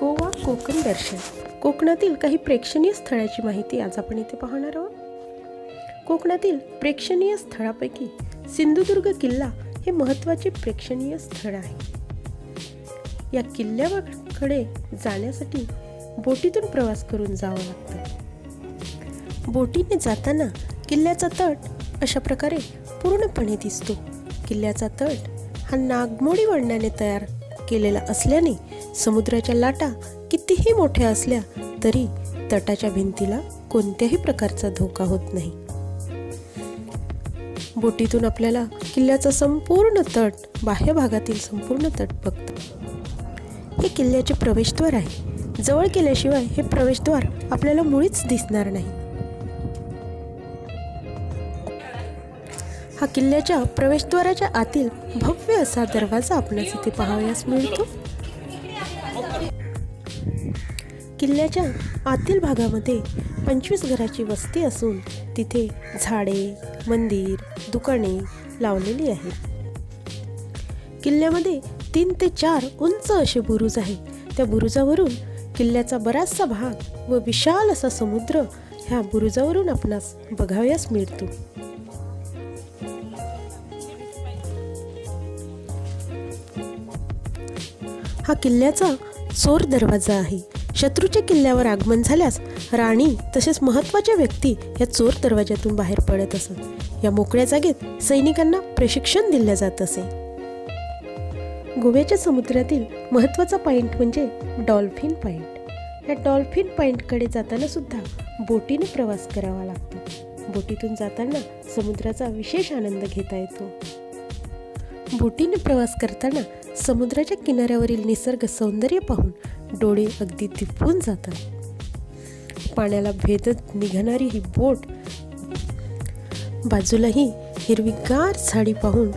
गोवा कोकण दर्शन. कोकणातील काही प्रेक्षणीय स्थळाची माहिती आज आपण इथे पाहणार आहोत. कोकणातील प्रेक्षणीय स्थळापैकी सिंधुदुर्ग किल्ला हे महत्त्वाचे प्रेक्षणीय स्थळ आहे. या किल्ल्याकडे जाण्यासाठी बोटीतून प्रवास करून जावं लागतं. बोटीने जाताना किल्ल्याचा तट अशा प्रकारे पूर्णपणे दिसतो. किल्ल्याचा तट हा नागमोडी वळणाने तयार केलेला असल्याने समुद्राच्या लाटा कितीही मोठ्या असल्या तरी तटाच्या भिंतीला कोणत्याही प्रकारचा धोका होत नाही. बोटीतून आपल्याला किल्ल्याचा संपूर्ण तट बाह्य भागातील संपूर्ण तट बघतो. हे किल्ल्याचे प्रवेशद्वार आहे. जवळ केल्याशिवाय हे प्रवेशद्वार आपल्याला मुळीच दिसणार नाही. हा किल्ल्याच्या प्रवेशद्वाराच्या आतील भव्य असा दरवाजा आपणास इथे पाहावयास मिळतो. किल्ल्याच्या आतील भागामध्ये पंचवीस घराची वस्ती असून तिथे झाडे मंदिर दुकाने लावलेली आहेत. किल्ल्यामध्ये तीन ते चार उंच असे बुरुज आहेत. त्या बुरुजावरून किल्ल्याचा बराचसा भाग व विशाल असा समुद्र ह्या बुरुजावरून आपणास बघावयास मिळतो. हा किल्ल्याचा चोर दरवाजा आहे. शत्रूच्या किल्ल्यावर आगमन झाल्यास राणी तसेच महत्त्वाच्या व्यक्ती या चोर दरवाज्यातून बाहेर पडत असत. या मोकळ्या जागेत सैनिकांना प्रशिक्षण दिले जात असे. गोव्याच्या समुद्रातील महत्त्वाचा पॉईंट म्हणजे डॉल्फिन पॉईंट या डॉल्फिन पॉईंटकडे जाताना सुद्धा बोटीने प्रवास करावा लागतो. बोटीतून जाताना समुद्राचा विशेष आनंद घेता येतो. बोटीने प्रवास करताना समुद्राच्या किनाऱ्यावरील निसर्ग सौंदर्य पाहून डोळे अगदी दिपून जातात. पाण्याला भेदत निघणारी ही बोट बाजूलाही हिरवीगार झाडी पाहून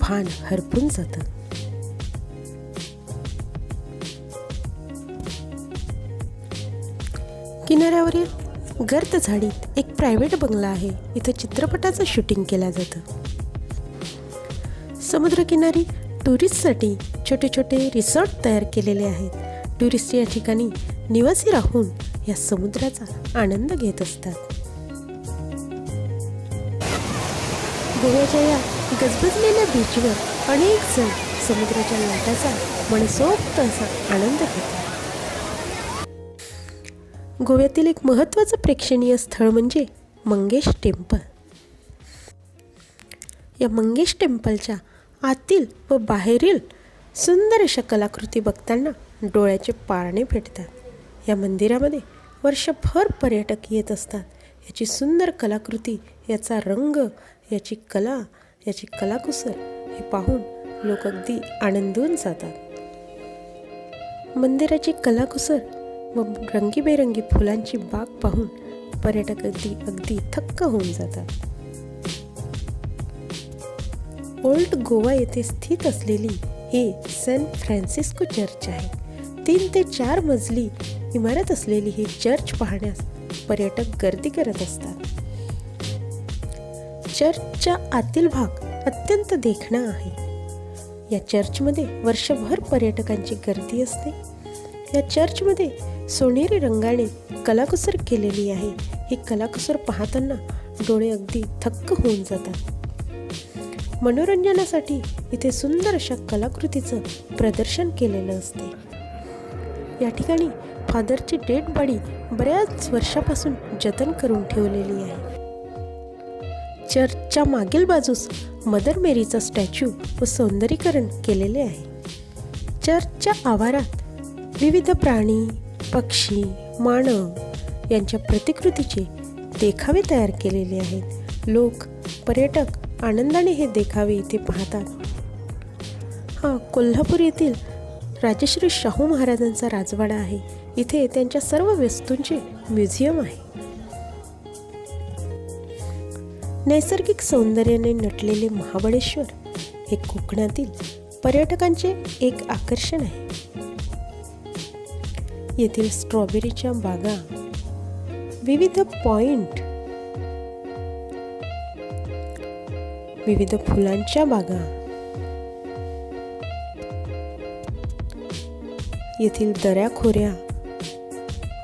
भान हरपून जातं. किनाऱ्यावरील गर्द झाडीत एक प्रायव्हेट बंगला आहे. इथं चित्रपटाचं शूटिंग केलं जातं. समुद्रकिनारी टुरिस्टसाठी छोटे छोटे रिसॉर्ट तयार केलेले आहेत. टुरिस्ट या ठिकाणी निवासी राहून या समुद्राचा आनंद घेत असतात. गोव्याच्या या गजबजलेल्या बीचवर अनेक जण समुद्राच्या लाटाचा मनसोक्त असा आनंद घेतात. गोव्यातील एक महत्त्वाचं प्रेक्षणीय स्थळ म्हणजे मंगेश टेम्पल. या मंगेश टेम्पलच्या आतील व बाहेरील सुंदर अशा कलाकृती बघताना डोळ्याचे पारणे भेटतात या मंदिरामध्ये वर्षभर पर्यटक येत असतात. याची सुंदर कलाकृती याचा रंग याची कला याची कलाकुसर हे पाहून लोक अगदी आनंदून जातात. मंदिराची कलाकुसर व रंगीबेरंगी फुलांची बाग पाहून पर्यटक अगदी अगदी थक्क होऊन जातात. ओल्ड गोवा येथे स्थित असलेली ही सेंट फ्रान्सिस्को चर्च आहे. तीन ते चार मजली इमारत असलेली ही चर्च पाहण्यास पर्यटक गर्दी करत असतात. चर्चच्या आतील भाग अत्यंत देखणा आहे. या चर्चमध्ये वर्षभर पर्यटकांची गर्दी असते. या चर्चमध्ये सोनेरी रंगाने कलाकुसर केलेली आहे. ही कलाकुसर पाहताना डोळे अगदी थक्क होऊन जातात. मनोरंजनासाठी इथे सुंदर अशा कलाकृतीचं प्रदर्शन केलेलं असते. या ठिकाणी फादरची डेड बॉडी बऱ्याच वर्षापासून जतन करून ठेवलेली आहे. चर्चच्या मागील बाजूस मदर मेरीचा स्टॅच्यू व सौंदर्यीकरण केलेले आहे. चर्चच्या आवारात विविध प्राणी पक्षी मानव यांच्या प्रतिकृतीचे देखावे तयार केलेले आहेत. लोक पर्यटक आनंदाने हे देखावे इथे पाहतात. हा कोल्हापूर येथील राजश्री शाहू महाराजांचा राजवाडा आहे. इथे त्यांच्या सर्व वस्तूंचे म्युझियम आहे. नैसर्गिक सौंदर्याने नटलेले महाबळेश्वर हे कोकणातील पर्यटकांचे एक आकर्षण आहे. येथील स्ट्रॉबेरीच्या बागा विविध पॉइंट विविध फुलांच्या बागा येथील दऱ्याखोऱ्या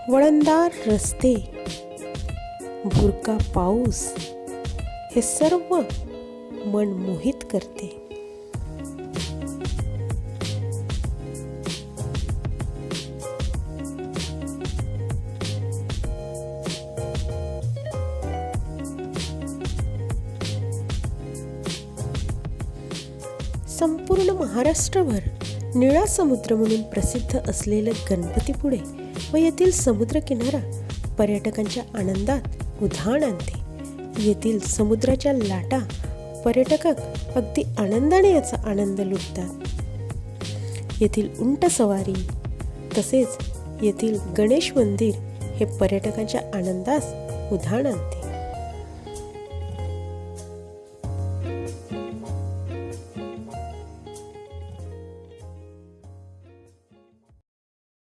वळणदार रस्ते भुरका पाऊस हे सर्व मन मोहित करते. संपूर्ण महाराष्ट्रभर निळा समुद्र म्हणून प्रसिद्ध असलेलं गणपतीपुळे व येथील समुद्रकिनारा पर्यटकांच्या आनंदात उधाण आणते. येथील समुद्राच्या लाटा पर्यटक अगदी आनंदाने याचा आनंद लुटतात. येथील उंट सवारी तसेच येथील गणेश मंदिर हे पर्यटकांच्या आनंदास उधाण आणते.